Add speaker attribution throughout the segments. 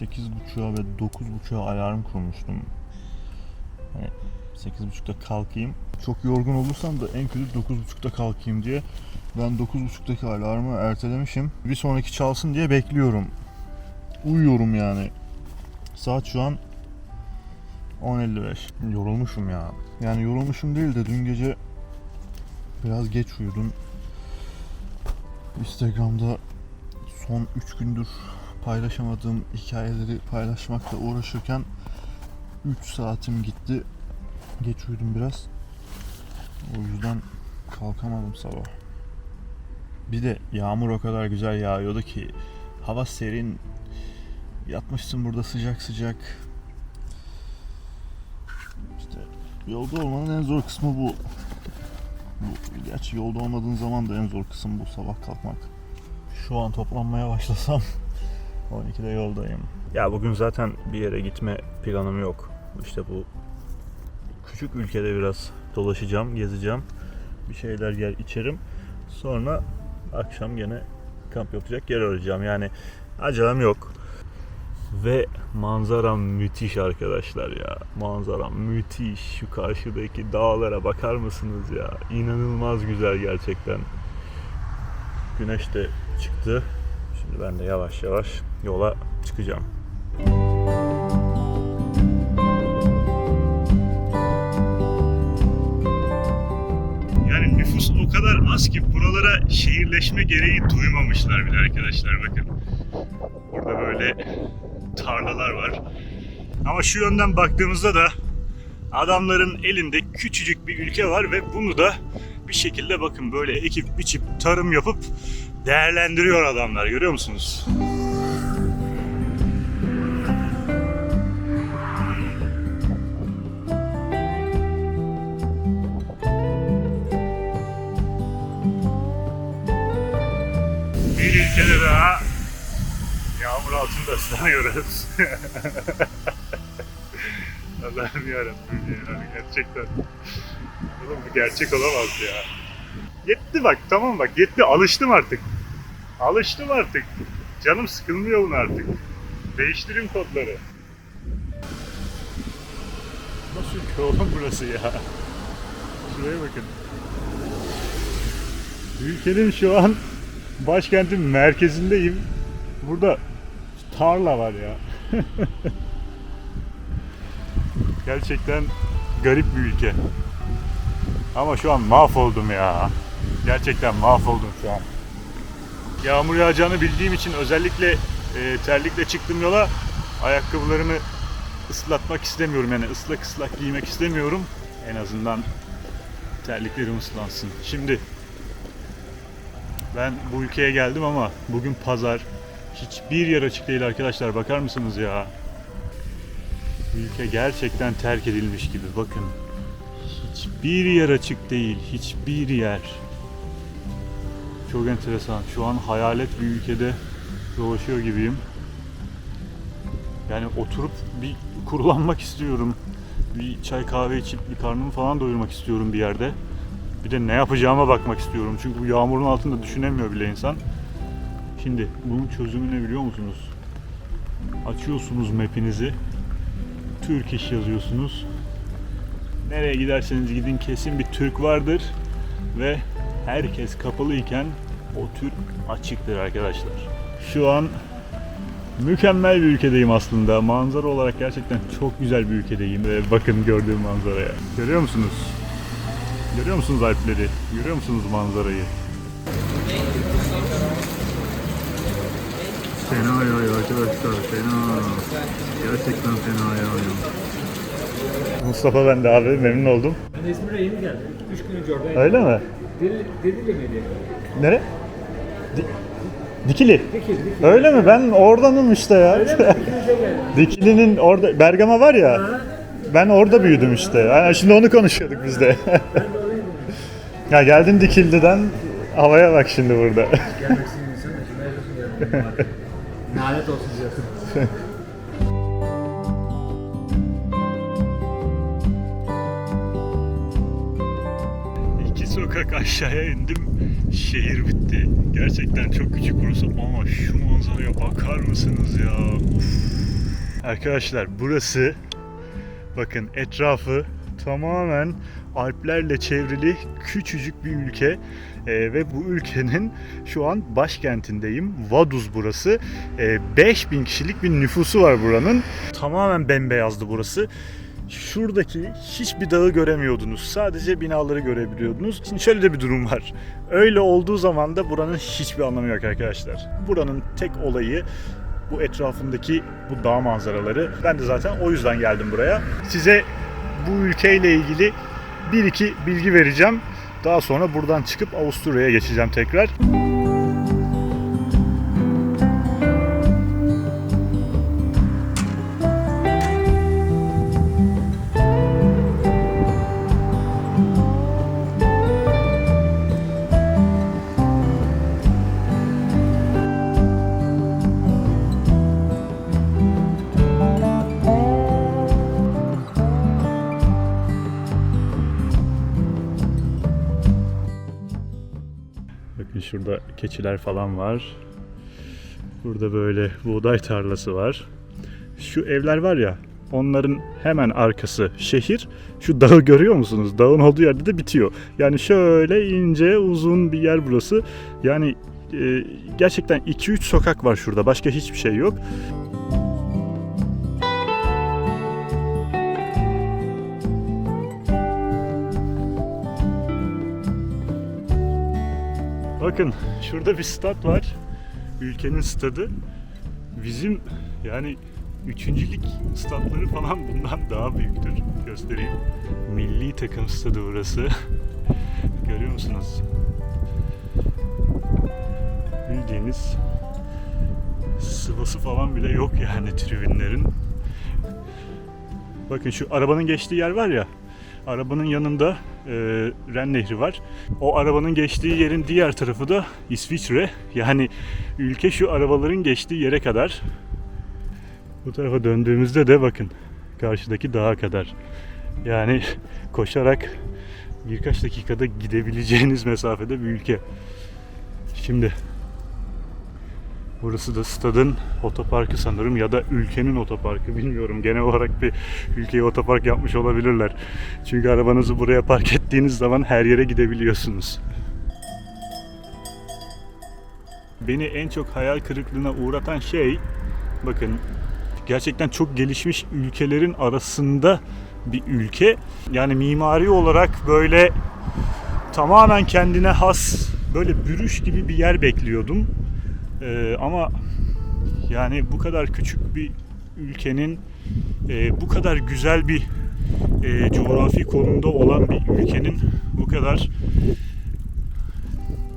Speaker 1: 8.30'a ve 9.30'a alarm kurmuştum. Hani 8.30'da kalkayım. Çok yorgun olursam da en kötü 9.30'da kalkayım diye. Ben 9.30'daki alarmı ertelemişim. Bir sonraki çalsın diye bekliyorum. Uyuyorum yani. Saat şu an 10.55. Yorulmuşum ya. Yani yorulmuşum değil de dün gece biraz geç uyudum. Instagram'da son 3 gündür paylaşamadığım hikayeleri paylaşmakla uğraşırken 3 saatim gitti. Geç uyudum biraz. O yüzden kalkamadım sabah. Bir de yağmur o kadar güzel yağıyordu ki hava serin. Yatmışsın burada sıcak sıcak. İşte yolda olmanın en zor kısmı bu. Bu, gerçi yolda olmadığın zaman da en zor kısım bu sabah kalkmak. Şu an toplanmaya başlasam 12'de yoldayım. Ya bugün zaten bir yere gitme planım yok. İşte bu küçük ülkede biraz dolaşacağım, gezeceğim. Bir şeyler yer içerim. Sonra akşam gene kamp yapacak yer arayacağım. Yani acelem yok. Ve manzara müthiş arkadaşlar ya. Manzara müthiş. Şu karşıdaki dağlara bakar mısınız ya? İnanılmaz güzel gerçekten. Güneş de çıktı. Şimdi ben de yavaş yavaş yola çıkacağım. Yani nüfus o kadar az ki buralara şehirleşme gereği duymamışlar bile arkadaşlar bakın. Burada böyle tarlalar var. Ama şu yönden baktığımızda da adamların elinde küçücük bir ülke var ve bunu da bir şekilde bakın böyle ekip biçip tarım yapıp değerlendiriyor adamlar görüyor musunuz? Altında ıslanıyoruz. Allah'ım yarabbim ya gerçekten. Oğlum bu gerçek olamaz ya. Yetti bak tamam bak yetti alıştım artık. Alıştım artık. Canım sıkılmıyor buna artık. Değiştirin kodları. Nasıl ülke oğlum burası ya? Şuraya bakın. Ülkenin şu an başkentin merkezindeyim. Burada tarla var ya. Gerçekten garip bir ülke. Ama şu an mahvoldum ya. Gerçekten mahvoldum şu an. Yağmur yağacağını bildiğim için özellikle e, terlikle çıktım yola. Ayakkabılarımı ıslatmak istemiyorum yani ıslak ıslak giymek istemiyorum. En azından terliklerim ıslansın. Şimdi ben bu ülkeye geldim ama bugün pazar. Hiçbir yer açık değil arkadaşlar. Bakar mısınız ya? Ülke gerçekten terk edilmiş gibi. Bakın. Hiçbir yer açık değil. Hiçbir yer. Çok enteresan. Şu an hayalet bir ülkede dolaşıyor gibiyim. Yani oturup bir kurulanmak istiyorum. Bir çay kahve içip bir karnımı falan doyurmak istiyorum bir yerde. Bir de ne yapacağıma bakmak istiyorum. Çünkü bu yağmurun altında düşünemiyor bile insan. Şimdi bunun çözümü ne biliyor musunuz? Açıyorsunuz map'inizi. Türk iş yazıyorsunuz. Nereye giderseniz gidin kesin bir Türk vardır. Ve herkes kapalıyken o Türk açıktır arkadaşlar. Şu an mükemmel bir ülkedeyim aslında. Manzara olarak gerçekten çok güzel bir ülkedeyim. Ve bakın gördüğüm manzaraya. Görüyor musunuz? Görüyor musunuz Alpleri? Görüyor musunuz manzarayı? Fena yağıyor arkadaşlar, fena. Gerçekten fena yağıyor. Mustafa ben de abi, memnun oldum.
Speaker 2: Ben İzmir'e yeni geldim. Üç gün önce oradaydım.
Speaker 1: Öyle mi?
Speaker 2: Deli, Deli miydi?
Speaker 1: Nere? Di- Dikili.
Speaker 2: Dikil, Dikil.
Speaker 1: Öyle mi? Ben oradanım işte ya.
Speaker 2: Öyle mi? İkinize geldim.
Speaker 1: Dikili'nin orada, Bergama var ya.
Speaker 2: Ha,
Speaker 1: Ben orada büyüdüm işte. Yani şimdi onu konuşuyorduk biz de. ya geldin Dikili'den havaya bak şimdi burada.
Speaker 2: Gelmeksin Lanet olsun diyorsun.
Speaker 1: İki sokak aşağıya indim. Şehir bitti. Gerçekten çok küçük burası ama şu manzaraya bakar mısınız ya? Uf. Arkadaşlar burası bakın etrafı tamamen Alplerle çevrili küçücük bir ülke Ee, ve bu ülkenin şu an başkentindeyim. Vaduz burası. Ee, 5000 kişilik bir nüfusu var buranın. Tamamen bembeyazdı burası. Şuradaki hiçbir dağı göremiyordunuz. Sadece binaları görebiliyordunuz. Şimdi şöyle de bir durum var. Öyle olduğu zaman da buranın hiçbir anlamı yok arkadaşlar. Buranın tek olayı bu etrafındaki bu dağ manzaraları. Ben de zaten o yüzden geldim buraya. Size bu ülkeyle ilgili bir iki bilgi vereceğim. Daha sonra buradan çıkıp Avusturya'ya geçeceğim tekrar. Keçiler falan var. Burada böyle buğday tarlası var. Şu evler var ya onların hemen arkası şehir. Şu dağı görüyor musunuz? Dağın olduğu yerde de bitiyor. Yani şöyle ince uzun bir yer burası. Yani e, gerçekten 2-3 sokak var şurada. Başka hiçbir şey yok. Bakın şurada bir stat var. Ülkenin stadı. Bizim yani üçüncülük statları falan bundan daha büyüktür. Göstereyim. Milli takım stadı burası. Görüyor musunuz? Bildiğiniz sıvası falan bile yok yani tribünlerin. Bakın şu arabanın geçtiği yer var ya. Arabanın yanında e, Ren Nehri var. O arabanın geçtiği yerin diğer tarafı da İsviçre. Yani ülke şu arabaların geçtiği yere kadar. Bu tarafa döndüğümüzde de bakın karşıdaki dağa kadar. Yani koşarak birkaç dakikada gidebileceğiniz mesafede bir ülke. Şimdi Burası da stadın otoparkı sanırım ya da ülkenin otoparkı bilmiyorum. Genel olarak bir ülkeye otopark yapmış olabilirler. Çünkü arabanızı buraya park ettiğiniz zaman her yere gidebiliyorsunuz. Beni en çok hayal kırıklığına uğratan şey bakın gerçekten çok gelişmiş ülkelerin arasında bir ülke. Yani mimari olarak böyle tamamen kendine has böyle bürüş gibi bir yer bekliyordum. Ee, ama yani bu kadar küçük bir ülkenin e, bu kadar güzel bir e, coğrafi konumda olan bir ülkenin bu kadar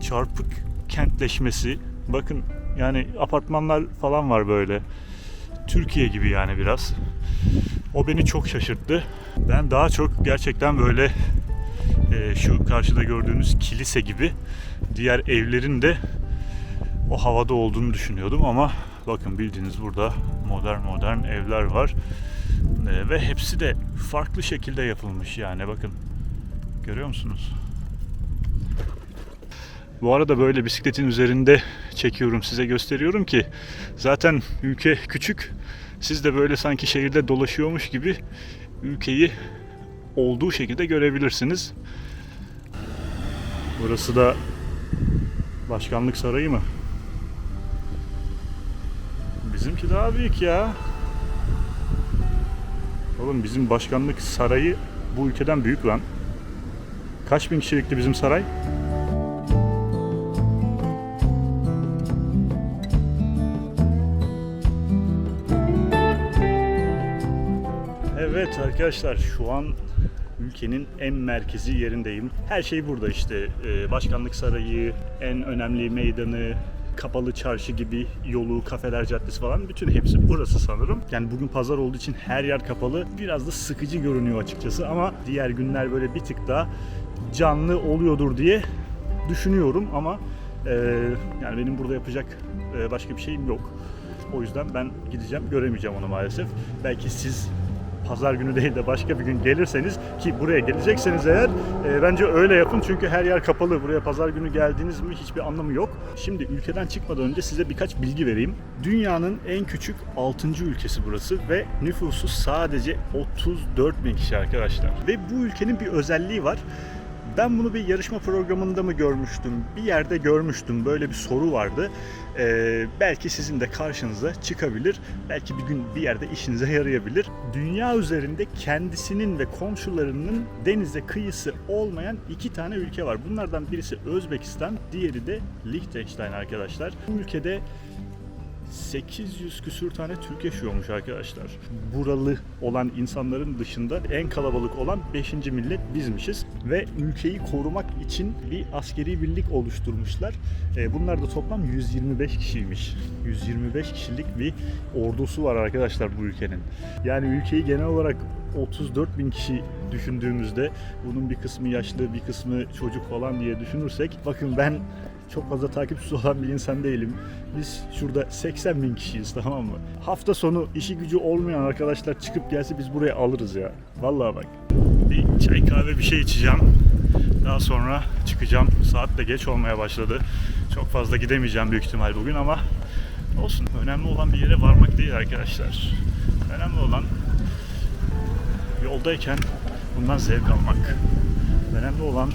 Speaker 1: çarpık kentleşmesi bakın yani apartmanlar falan var böyle Türkiye gibi yani biraz. O beni çok şaşırttı. Ben daha çok gerçekten böyle e, şu karşıda gördüğünüz kilise gibi diğer evlerin de o havada olduğunu düşünüyordum ama bakın bildiğiniz burada modern modern evler var Ee, ve hepsi de farklı şekilde yapılmış yani bakın görüyor musunuz? Bu arada böyle bisikletin üzerinde çekiyorum size gösteriyorum ki zaten ülke küçük siz de böyle sanki şehirde dolaşıyormuş gibi ülkeyi olduğu şekilde görebilirsiniz. Burası da başkanlık sarayı mı? Bizimki daha büyük ya. Oğlum bizim başkanlık sarayı bu ülkeden büyük lan. Kaç bin kişilikti bizim saray? Evet arkadaşlar şu an ülkenin en merkezi yerindeyim. Her şey burada işte. Ee, Başkanlık sarayı, en önemli meydanı, kapalı çarşı gibi yolu, kafeler, caddesi falan bütün hepsi burası sanırım. Yani bugün pazar olduğu için her yer kapalı. Biraz da sıkıcı görünüyor açıkçası ama diğer günler böyle bir tık daha canlı oluyordur diye düşünüyorum ama e, yani benim burada yapacak e, başka bir şeyim yok. O yüzden ben gideceğim, göremeyeceğim onu maalesef. Belki siz pazar günü değil de başka bir gün gelirseniz ki buraya gelecekseniz eğer e, bence öyle yapın çünkü her yer kapalı. Buraya pazar günü geldiniz mi hiçbir anlamı yok. Şimdi ülkeden çıkmadan önce size birkaç bilgi vereyim. Dünyanın en küçük 6. ülkesi burası ve nüfusu sadece 34 bin kişi arkadaşlar. Ve bu ülkenin bir özelliği var. Ben bunu bir yarışma programında mı görmüştüm? Bir yerde görmüştüm. Böyle bir soru vardı. Ee, belki sizin de karşınıza çıkabilir. Belki bir gün bir yerde işinize yarayabilir. Dünya üzerinde kendisinin ve komşularının denize kıyısı olmayan iki tane ülke var. Bunlardan birisi Özbekistan, diğeri de Liechtenstein arkadaşlar. Bu ülkede 800 küsür tane Türk yaşıyormuş arkadaşlar. Buralı olan insanların dışında en kalabalık olan 5. millet bizmişiz. Ve ülkeyi korumak için bir askeri birlik oluşturmuşlar. E, bunlar da toplam 125 kişiymiş. 125 kişilik bir ordusu var arkadaşlar bu ülkenin. Yani ülkeyi genel olarak 34 bin kişi düşündüğümüzde bunun bir kısmı yaşlı, bir kısmı çocuk falan diye düşünürsek bakın ben çok fazla takipçisi olan bir insan değilim. Biz şurada 80 bin kişiyiz tamam mı? Hafta sonu işi gücü olmayan arkadaşlar çıkıp gelse biz buraya alırız ya. Vallahi bak. Bir çay kahve bir şey içeceğim. Daha sonra çıkacağım. Saat de geç olmaya başladı. Çok fazla gidemeyeceğim büyük ihtimal bugün ama olsun. Önemli olan bir yere varmak değil arkadaşlar. Önemli olan yoldayken bundan zevk almak. Önemli olan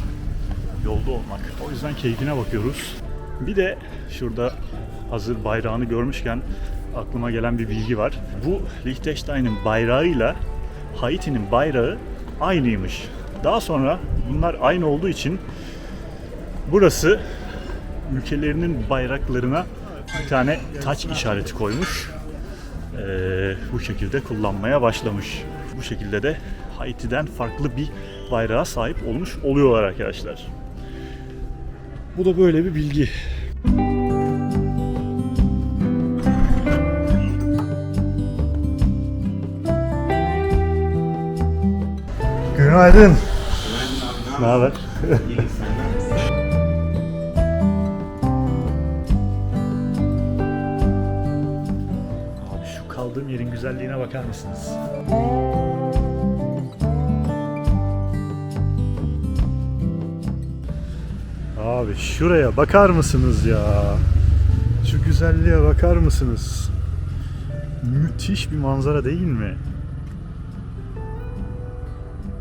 Speaker 1: yolda olmak. O yüzden keyfine bakıyoruz. Bir de şurada hazır bayrağını görmüşken aklıma gelen bir bilgi var. Bu Liechtenstein'in bayrağıyla Haiti'nin bayrağı aynıymış. Daha sonra bunlar aynı olduğu için burası ülkelerinin bayraklarına bir tane taç işareti koymuş. Ee, bu şekilde kullanmaya başlamış. Bu şekilde de Haiti'den farklı bir bayrağa sahip olmuş oluyorlar arkadaşlar. Bu da böyle bir bilgi. Günaydın. Ne haber? Abi şu kaldığım yerin güzelliğine bakar mısınız? Şuraya bakar mısınız ya? Şu güzelliğe bakar mısınız? Müthiş bir manzara değil mi?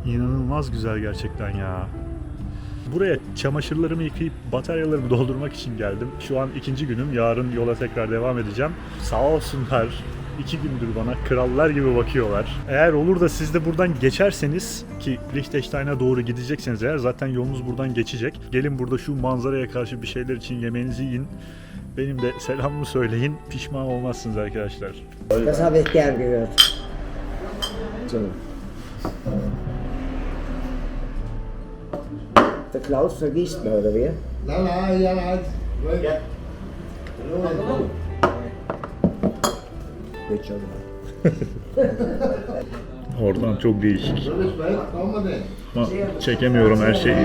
Speaker 1: İnanılmaz güzel gerçekten ya. Buraya çamaşırlarımı yıkayıp bataryalarımı doldurmak için geldim. Şu an ikinci günüm. Yarın yola tekrar devam edeceğim. Sağ olsunlar. İki gündür bana krallar gibi bakıyorlar. Eğer olur da siz de buradan geçerseniz ki Liechtenstein'a doğru gidecekseniz eğer zaten yolunuz buradan geçecek. Gelin burada şu manzaraya karşı bir şeyler için yemeğinizi yiyin. Benim de selamımı söyleyin. Pişman olmazsınız arkadaşlar.
Speaker 3: Das habe ich gern gehört. So. Der Klaus vergisst mal, oder wie?
Speaker 4: Nein, nein, ja, nein.
Speaker 2: Gel.
Speaker 3: Geht schon.
Speaker 1: Oradan çok değişik. Ama çekemiyorum her şeyi.